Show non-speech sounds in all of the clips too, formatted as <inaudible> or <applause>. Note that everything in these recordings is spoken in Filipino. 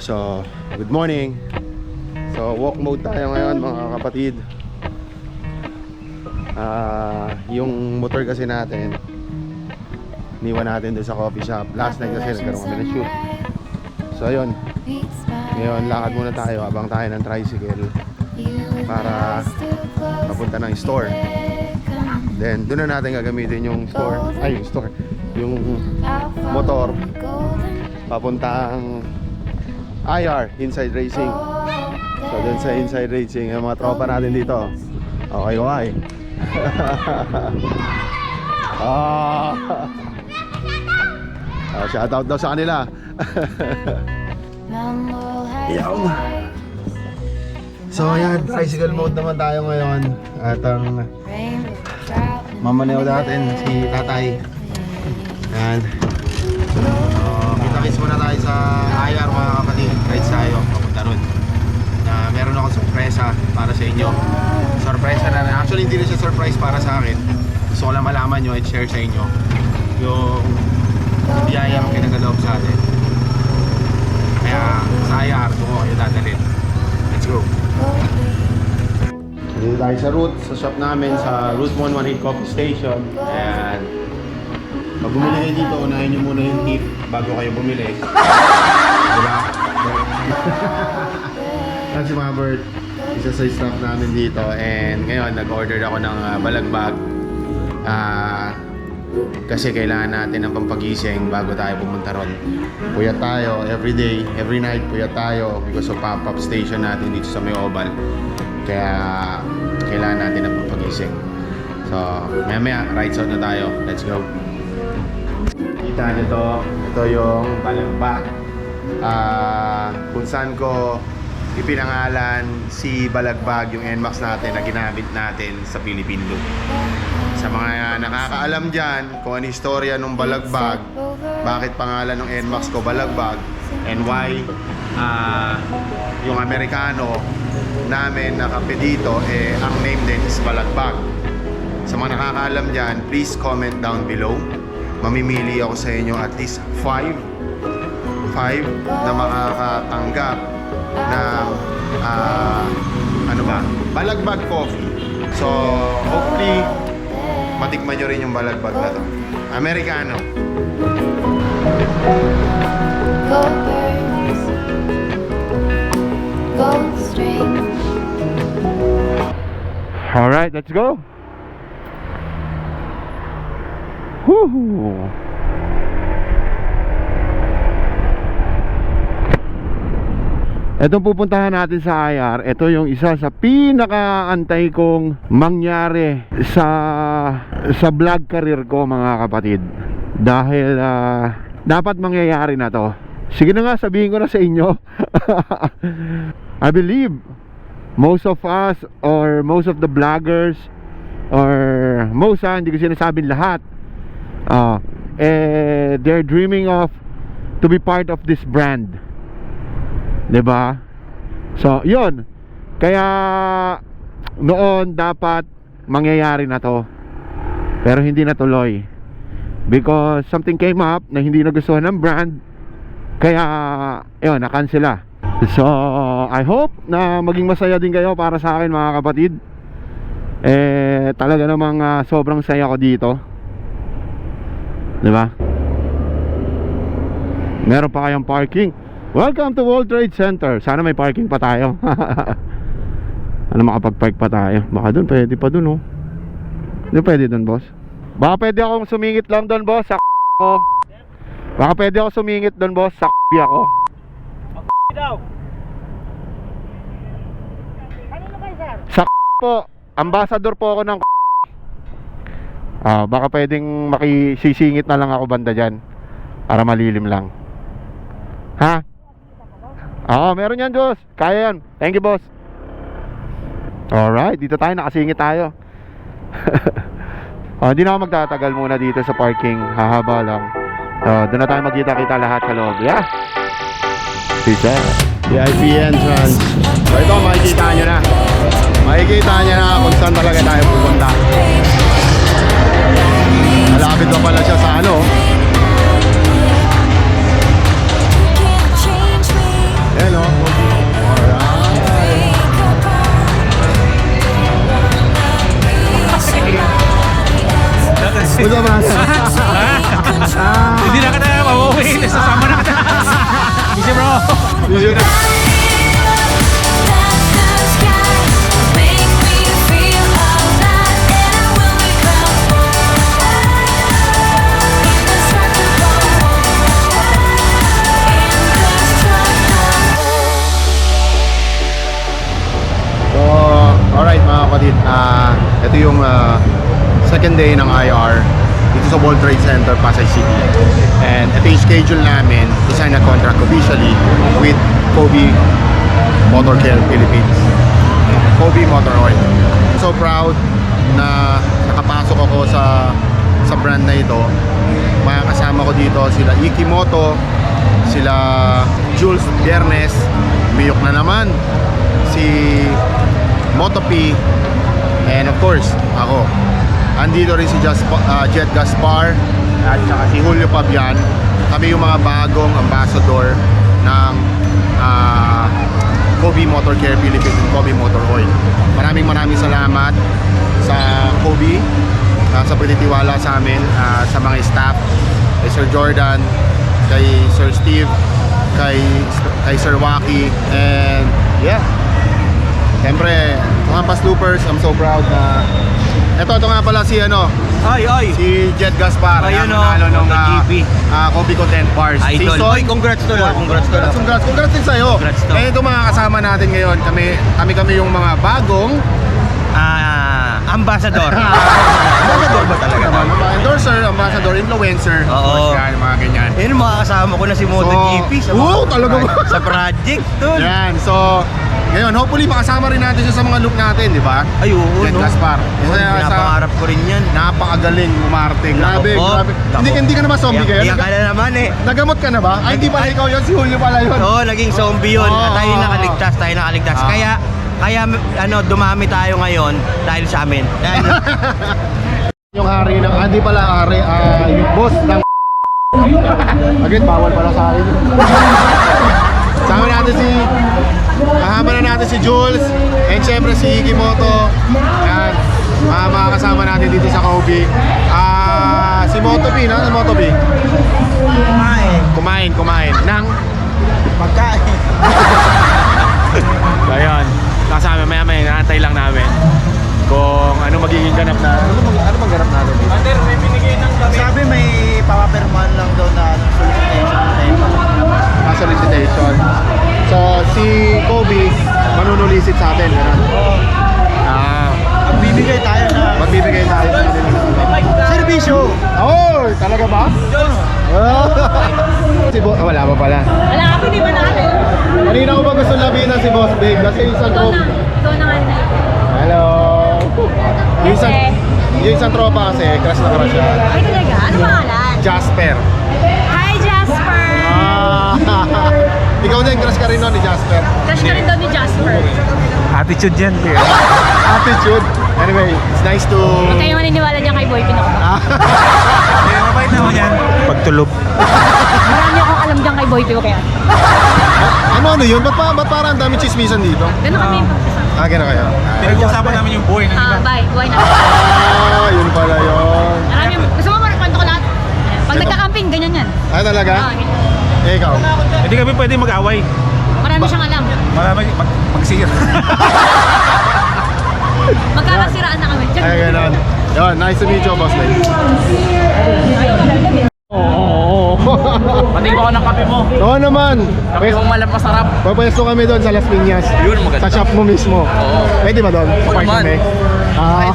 So, good morning. So, walk mode tayo ngayon mga kapatid. Ah, yung motor kasi natin niwan natin doon sa coffee shop. Last night kasi nagkaroon kami ng shoot. So, ayun. Ngayon, lakad muna tayo habang tayo ng tricycle para papunta ng store. Then, doon na natin gagamitin yung store. Ay, yung store. Yung motor papuntang IR, Inside Racing. So, dun sa Inside Racing, yung mga tropa natin dito. Okay, okay. <laughs> ah. Ah, shout out daw sa kanila. <laughs> Yaw. So ayan, tricycle mode naman tayo ngayon. At ang mamaneo natin si tatay. And uh, kita-kits muna tayo sa IR mga kapatid. Rides tayo, papunta ron. Na meron akong sorpresa para sa inyo. Sorpresa na, actually hindi na siya surprise para sa akin. Gusto ko lang malaman nyo at share sa inyo yung biyayang pinagalob sa atin. Kaya sa IR, ko kayo dadalhin. Let's go. Dito tayo sa route, sa shop namin, sa Route 118 Coffee Station. And pag bumili kayo dito, unahin nyo muna yung tip bago kayo bumili. <laughs> Diba? <laughs> Yan si Mabert, isa sa staff namin dito. And ngayon, nag-order ako ng ah, balagbag. Ah... kasi kailangan natin ng pampagising bago tayo pumunta ron. Puyat tayo every day, every night puyat tayo because of pop-up station natin dito sa may Oval. Kaya kailangan natin ng pampagising. So, maya maya, rides out na tayo. Let's go. Kita nyo to, ito yung balagbag. Ah, kung saan ko ipinangalan si Balagbag yung NMAX natin na ginamit natin sa Philippine Loop. Sa mga nakakaalam dyan kung ano istorya ng Balagbag, bakit pangalan ng NMAX ko Balagbag, and why ah, yung Amerikano namin na kape dito, eh, ang name din is Balagbag. Sa mga nakakaalam dyan, please comment down below. Mamimili ako sa inyo at least 5 5 na makakatanggap ng ah, ano ba? Balagbag coffee. So, hopefully matikman nyo rin yung balagbag na to. Americano. Gold strings. Alright, let's go. Woohoo! Itong pupuntahan natin sa IR, ito yung isa sa pinakaantay kong mangyari sa sa vlog career ko mga kapatid. Dahil ah, dapat mangyayari na to. Sige na nga, sabihin ko na sa inyo. <laughs> I believe most of us or most of the vloggers or most ah, hindi ko sinasabing lahat ah eh they're dreaming of to be part of this brand 'di ba so yun kaya noon dapat mangyayari na to pero hindi natuloy because something came up na hindi nagustuhan ng brand kaya yun nakansela So, I hope na maging masaya din kayo para sa akin mga kapatid. Eh, talaga namang ah, sobrang saya ko dito. 'Di ba? Meron pa kayong parking. Welcome to World Trade Center. Sana may parking pa tayo. <laughs> ano makapag-park pa tayo? Baka doon, pwede pa doon, oh. Hindi pwede doon, boss. Baka pwede akong sumingit lang doon, boss. Sa <laughs> ko. Baka pwede ako sumingit doon, boss. Sa <laughs> ako. daw. Sa po, ambassador po ako ng Ah, baka pwedeng makisisingit na lang ako banda diyan para malilim lang. Ha? Oo, meron yan, boss. Kaya yan. Thank you, boss. Alright, dito tayo, nakasingit tayo. <laughs> oh, hindi na ako magtatagal muna dito sa parking. Hahaba lang. Oh, doon na tayo magkita-kita lahat sa loob. Yeah. Peace out. VIP entrance. So ito, makikita nyo na. Makikita nyo na kung saan talaga tayo pupunta. Malapit pa pala siya sa ano. Second day ng IR dito sa World Trade Center, Pasay City. And ito yung schedule namin to sign a contract officially with Kobe Motor Care Philippines. Kobe Motor Oil. So proud na nakapasok ako sa sa brand na ito. Mga kasama ko dito sila Ikimoto, sila Jules Biernes, Miyok na naman, si Moto P, and of course, ako. Andito rin si Just, uh, Jet Gaspar at saka si Julio Pabian. Kami yung mga bagong ambassador ng ah, Kobe Motor Care Philippines and Kobe Motor Oil. Maraming maraming salamat sa Kobe ah, sa pagtitiwala sa amin, ah, sa mga staff, kay Sir Jordan, kay Sir Steve, kay, kay Sir Waki, and yeah, Siyempre, mga pa-sloopers, I'm so proud na Ito, ito nga pala si ano, Ay, ay. si Jet Gaspar. Ayun, Ang oh, nanalo ng uh, GP. Kobe Content Bars. Idol. Oy, congrats tol, ah. Congrats ah. Congrats, congrats, congrats din sa'yo. Congrats, tol. Eh, ito mga kasama natin ngayon. Kami, kami kami yung mga bagong Ah, ambassador. <laughs> ambassador ba talaga? naman, mga endorser, ambassador, influencer. Oo. Yan, mga ganyan. Yun, mga kasama ko na si MotoGP mga- Oo, talaga ba? sa project, tol. Yan, so, ngayon, hopefully makasama rin natin siya sa mga look natin, di ba? Ay, oo, Jet no? Gaspar. Oo, Isa sa- Pinapangarap ko rin yan. Napakagaling umarte. Grabe, Nako, grabe. nako. Hindi, hindi ka na ba zombie Iyak- kaya? Iyak ka na naman eh. Nagamot ka na ba? Ay, hindi pala ikaw yun. Si Julio pala yun. Oo, naging zombie yun. Oo. Tayo nakaligtas, tayo nakaligtas. Ah. Kaya, kaya ano, dumami tayo ngayon dahil sa amin. Dahil, <laughs> Yung hari ng, ah, hindi pala hari, ah, yung boss ng Agad, bawal pala sa akin. <laughs> Sama natin si, kasama na natin si Jules, and syempre si Ikimoto. Yan, mga mga kasama natin dito sa Kobe. Ah, si Moto B, no? Si Moto B. kumain. Kumain, kumain. Nang, Pagkain. <laughs> Ayun, kasama maya maya, naantay lang namin kung ano magiging ganap na, ano, mag, ano bang ganap natin dito? Sabi may papaperman lang daw na solicitation si Boss Big kasi yung isang tropa. na. Ikaw na nga na. Hello. Yung isang, yung isang tropa kasi, crush na crush siya. Ay, talaga? Ano pangalan? Jasper. Hi, Jasper! Ah, <laughs> ikaw din, crush ka rin nun ni Jasper. Crush ka rin daw ni Jasper. Attitude yan. <laughs> Attitude. Anyway, it's nice to... Huwag kayo maniniwala dyan kay Boy Pinok. Ah, <laughs> Kaya mabait naman yan. Pagtulog. Marami akong alam dyan kay Boy kaya. Ano ano yun? Ba't, pa, ba't parang ang dami chismisan dito? Ganun kami pagkasama. Ah, gano'n kayo? Pinag-usapan namin yung buhay ng Ah, bye. Buhay na. Ah, yun pala yun. Marami. Gusto mo kwento ko lahat? Pag nagka-camping, ganyan yan. Ah, talaga? Ah, ganyan. Eh, ikaw? Hindi kami pwede mag-away. Marami siyang alam. Marami mag magsira. <laughs> Magkakasiraan na kami. Ay, gano'n. Yun, nice to meet you, boss Len. <laughs> Pati ko ako ng kape mo. Oo naman. Kape Pwes, mong malam masarap. papwesto kami doon sa Las Piñas. Yun, maganda. Sa shop mo mismo. Oo. Pwede ba doon? Sa Oo park naman. kami? Ah,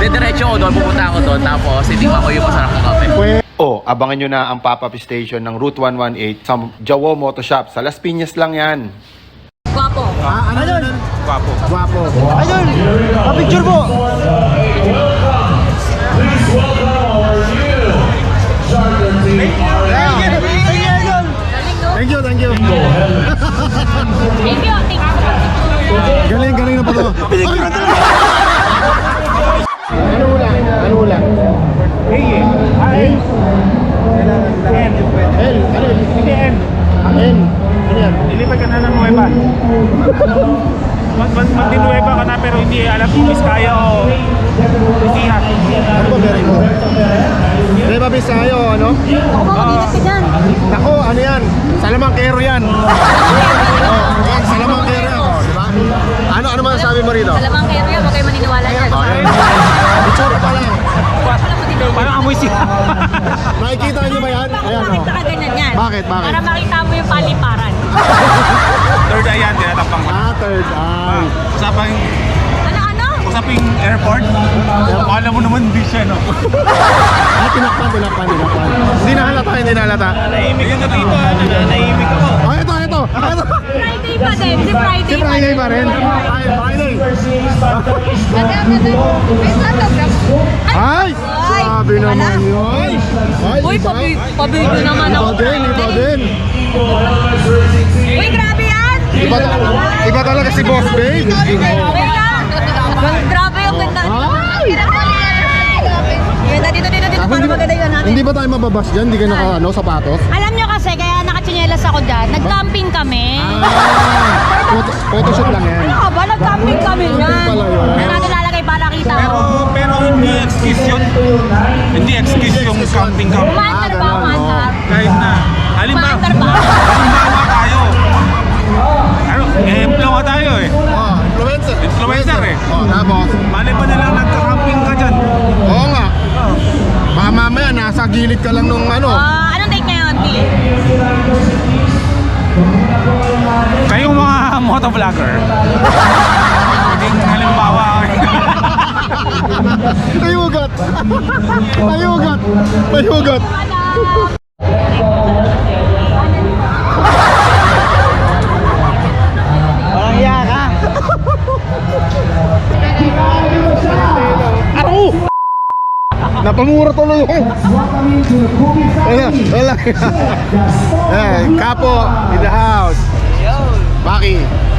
Diretso ako doon, pupunta ako doon, tapos titignan ko yung masarap ng kape. pwede. Oh, abangan nyo na ang pop-up station ng Route 118 sa Jawo Moto Shop. Sa Las Piñas lang yan. Guwapo. Ah, ano? ano? Guwapo. Guwapo. Idol, pa-picture po. Galing, galing na pa to. Ano ulang? Ano ulang? Hey, ay. N. L. Ano? Hindi N. Ah, N. Ano yan? Ilipat ka na ng Nueva. Mag, Mandinueva ka na pero hindi alam kung Biskaya o Ecija. Ano ba bearing mo? Hindi ba Biskaya o ano? Oo, mabigat. Ah. Ako, ano yan? Salamangkero yan. oh, yan, salamangkero yan. Oh, diba? Ano, ano masasabi mo rito? Salamangkero yan, kayo maniniwala dyan. Yan. Itsura pa lang. Parang amoy siya. Nakikita niyo ba yan? Ayan o. Bakit? Bakit? Para makita mo yung paliparan. <laughs> Third eye yan, tinatapang ko. Ah, third eye. Usapang, Ano, ano? usaping airport. Akala mo naman hindi siya, no? Ah, tinakpan, tinakpan, tinakpan. Hindi na halata, hindi na halata. Nahimik ako dito, nahimik ako. Oh, ito, ito. ito. Friday pa din. Si Friday Si Friday pa rin. Ay, Friday. Ay! Ay, Sabi wala. naman yun. Ay, Uy, iba. pabi pabidyo naman Iba ako. din, iba din. Uy, grabe yan! Iba, iba talaga si Boss Babe. Wait lang! Well, grabe yung ganda. Ay! Ganda dito, dito, dito. Para maganda yun natin. Hindi ba tayo mababas dyan? Hindi ka naka, ano, sapatos? Alam nyo kasi, kaya nakachinelas ako dyan. Nag-camping kami. Ah, photo, photoshoot lang yan. Ano ka ba? Nag-camping kami Camping yan. pala yun. Natin lalagay para kita. Pero, pero hindi excuse yun. Hindi excuse yung camping camp. Umaandar ba? Ah, Umaandar. Kahit na, halimbawa, Umaandar ba? halimbawa tayo. Ano, eh, employer tayo eh. Oh, influencer. Influencer eh. Oh, tapos? Mali pa nilang nagka-camping ka dyan. Oo nga. Baka mamaya, nasa gilid ka lang nung ano. Ah, anong date ngayon, T? Kayong mga motovlogger. Pwedeng halimbawa, Ay, ugat! Ay, ugat! Ay, ugat! Walang hiya ka. Ako! Napamura tuloy ako. Wala, wala. <laughs> Eh, Kapo, in the house. Baki.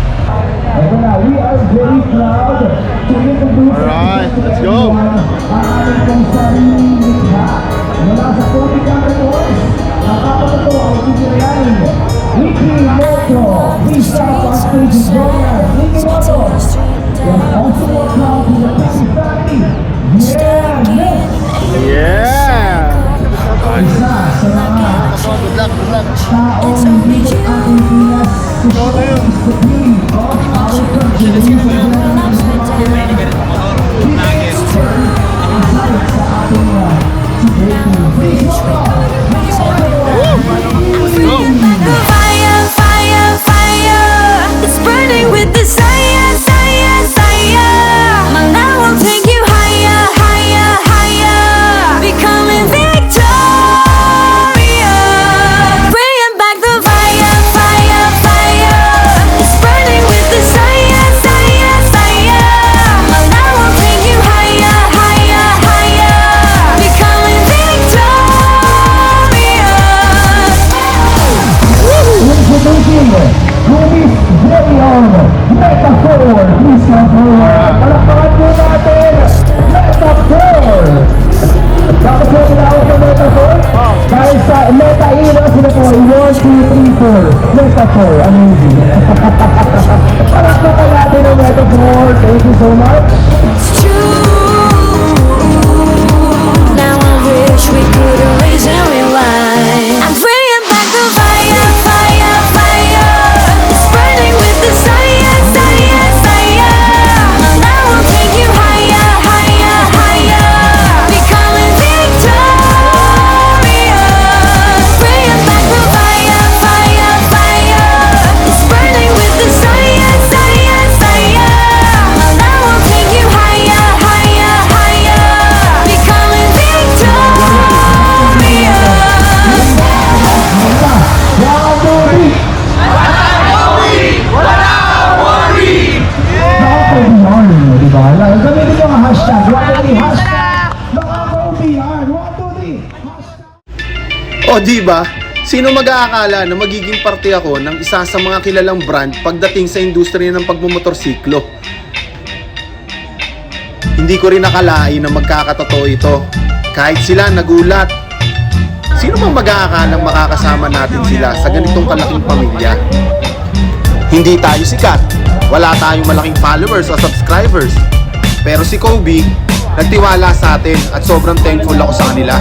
Alright, let's go. Yeah! Good luck, good luck. Let's. O di ba? Sino mag-aakala na magiging parte ako ng isa sa mga kilalang brand pagdating sa industriya ng pagmumotorsiklo? Hindi ko rin nakalain na magkakatotoo ito. Kahit sila nagulat. Sino bang mag-aakalang makakasama natin sila sa ganitong kalaking pamilya? Hindi tayo sikat. Wala tayong malaking followers o subscribers. Pero si Kobe, nagtiwala sa atin at sobrang thankful ako sa kanila.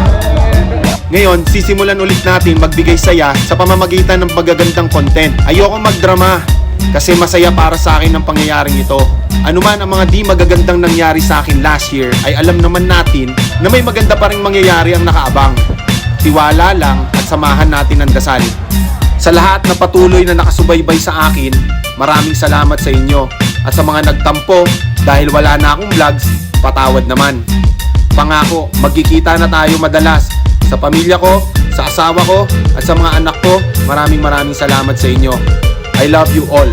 Ngayon, sisimulan ulit natin magbigay saya sa pamamagitan ng pagagandang content. Ayoko magdrama. kasi masaya para sa akin ang pangyayaring ito. Ano man ang mga di magagandang nangyari sa akin last year ay alam naman natin na may maganda pa rin mangyayari ang nakaabang. Tiwala lang at samahan natin ang dasal. Sa lahat na patuloy na nakasubaybay sa akin, maraming salamat sa inyo. At sa mga nagtampo, dahil wala na akong vlogs, patawad naman. Pangako, magkikita na tayo madalas. Sa pamilya ko, sa asawa ko, at sa mga anak ko, maraming maraming salamat sa inyo. I love you all.